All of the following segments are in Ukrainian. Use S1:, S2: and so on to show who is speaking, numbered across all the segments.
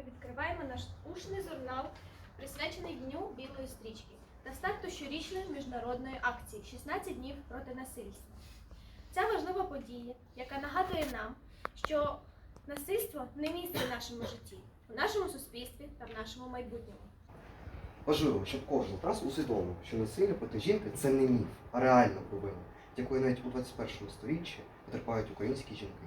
S1: ми відкриваємо наш ушний журнал, присвячений Дню Білої стрічки та старту щорічної міжнародної акції «16 днів проти насильства. Ця важлива подія, яка нагадує нам, що насильство не місце в нашому житті, в нашому суспільстві та в нашому майбутньому.
S2: Важливо, щоб кожен з нас усвідомив, що насилля проти жінки це не міф, а реальна провина, якої навіть у 21 сторіччі потерпають українські жінки.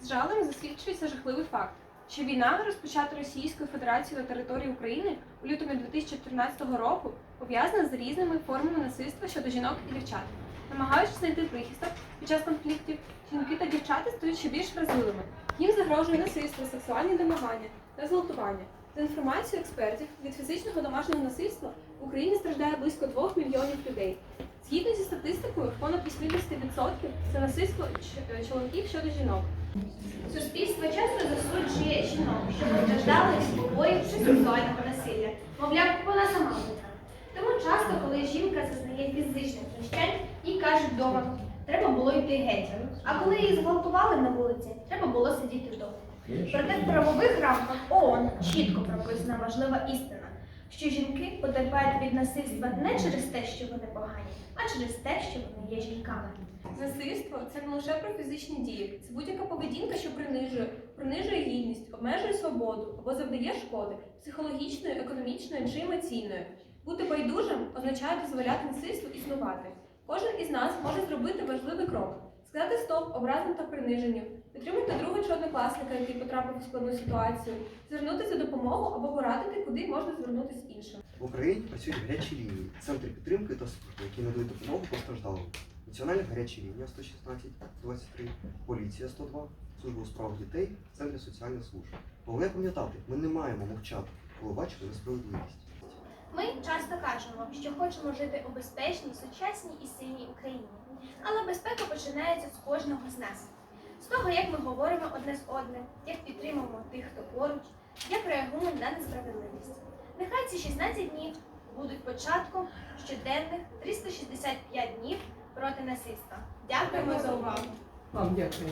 S3: З жалем засвідчується жахливий факт, що війна, розпочата Російською Федерацією на території України у лютому 2014 року, пов'язана з різними формами насильства щодо жінок і дівчат. Намагаючись знайти прихисток під час конфліктів, жінки та дівчата стають ще більш вразливими. Їм загрожує насильство, сексуальні домагання та зґвалтування. За інформацією експертів, від фізичного домашнього насильства в Україні страждає близько 2 мільйонів людей. Згідно зі статистикою, понад 80% це насильство чоловіків щодо жінок.
S1: Суспільство часто засуджує жінок, що постраждали від побоїв чи сексуального насилля. Мовляв, вона сама винна. Тому часто, коли жінка зазнає фізичних знущань, їй кажуть вдома, треба було йти геть. А коли її зґвалтували на вулиці, треба було сидіти вдома. Проте в правових рамках ООН чітко прописана важлива істина, що жінки потерпають від насильства не через те, що вони погані, а через те, що вони є жінками.
S3: Насильство це не лише про фізичні дії, це будь-яка поведінка, що принижує, принижує гідність, обмежує свободу або завдає шкоди психологічної, економічної чи емоційної. Бути байдужим означає дозволяти насильству існувати. Кожен із нас може зробити важливий крок, сказати стоп образам та приниженню, підтримати друга чи однокласника, який потрапив у складну ситуацію, звернутися за допомогу або порадити, куди можна звернутися іншим.
S2: В Україні працюють гарячі лінії, центри підтримки та служби, які надають допомогу постраждалим. Національна гаряча лінія 116 23, поліція 102, служба у справах дітей, центри соціальних служб. Головне пам'ятати, ми не маємо мовчати, коли бачимо несправедливість.
S1: Ми часто кажемо, що хочемо жити у безпечній, сучасній і сильній Україні. Але безпека починається з кожного з нас. Того, як ми говоримо одне з одним, як підтримуємо тих, хто поруч, як реагуємо на несправедливість. Нехай ці 16 днів будуть початком щоденних 365 днів проти насильства. Дякуємо за увагу!
S4: Вам дякую.